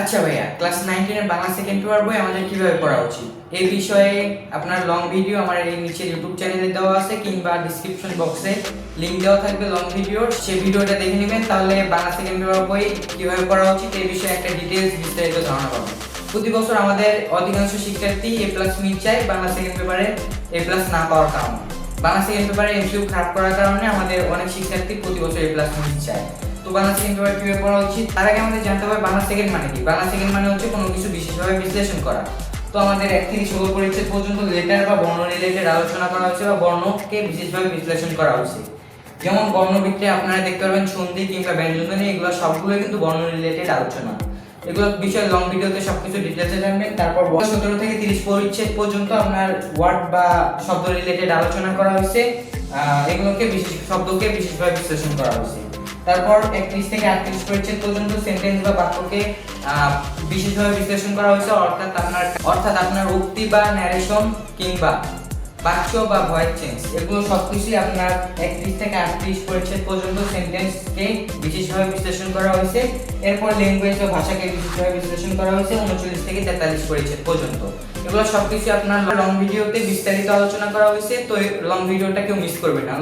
আচ্ছা ভাইয়া class nine টেনের বাংলা সেকেন্ড পেপার বই আমাদের কীভাবে পড়া উচিত? এই বিষয়ে আপনার লং ভিডিও আমার এই নিচে ইউটিউব চ্যানেলে দেওয়া আছে, কিংবা ডিসক্রিপশন বক্সে লিংক দেওয়া থাকবে লং ভিডিওর সেই ভিডিওটা দেখে নেবেন, তাহলে বাংলা সেকেন্ড পেপার বই কীভাবে পড়া উচিত এই বিষয়ে একটা ডিটেলস বিস্তারিত ধারণা পাবেন প্রতি বছর আমাদের অধিকাংশ শিক্ষার্থী এ প্লাস মিট চায় বাংলা সেকেন্ড পেপারে এ প্লাস না পাওয়ার কারণে। বাংলা সেকেন্ড পেপারে এমসিউ খারাপ করার কারণে আমাদের অনেক শিক্ষার্থী প্রতি বছর এ প্লাস মিট চায়। তো বাংলা সেকেন্ড পেপার কীভাবে পড়া উচিত? তার আগে আমাদের জানতে হবে বাংলা সেকেন্ড মানে কি? বাংলা সেকেন্ড মানে হচ্ছে কোনো কিছু বিশেষভাবে বিশ্লেষণ করা। তো আমাদের এক থেকে ষোলো পরিচ্ছেদ পর্যন্ত লেটার বা বর্ণ রিলেটেড আলোচনা করা হচ্ছে বা বর্ণকে বিশেষভাবে বিশ্লেষণ করা হচ্ছে যেমন বর্ণবিদ্যে আপনারা দেখতে পারবেন সন্ধি কিংবা ব্যঞ্জনধ্বনি, এগুলো সবগুলো কিন্তু বর্ণ রিলেটেড আলোচনা। এগুলো বিষয়ে লং ভিডিওতে সবকিছু ডিটেলসে জানবেন। তারপর সতেরো থেকে তিরিশ পরিচ্ছেদ পর্যন্ত আপনার ওয়ার্ড বা শব্দ রিলেটেড আলোচনা করা হয়েছে। এগুলোকে বিশেষ, শব্দকে বিশেষভাবে বিশ্লেষণ করা হয়েছে। তারপর একত্রিশ থেকে আটত্রিশ পরিচ্ছেদ পর্যন্ত সেন্টেন্স বা বাক্যকে বিশেষভাবে বিশ্লেষণ করা হয়েছে, অর্থাৎ আপনার অর্থাৎ আপনার উক্তি বা ন্যারেশন কিংবা বাক্য বা ভয়েস চেঞ্জ এগুলো সবকিছুই আপনার একত্রিশ থেকে আটত্রিশ পরিচ্ছেদ পর্যন্ত সেন্টেন্সকে বিশেষভাবে বিশ্লেষণ করা হয়েছে। এরপর ল্যাঙ্গুয়েজ বা ভাষাকে বিশেষভাবে বিশ্লেষণ করা হয়েছে, উনচল্লিশ থেকে তেতাল্লিশ পরিচ্ছেদ পর্যন্ত। এগুলো সবকিছু আপনার লং ভিডিওতে বিস্তারিত আলোচনা করা হয়েছে, তো লং ভিডিওটা কেউ মিস করবে না।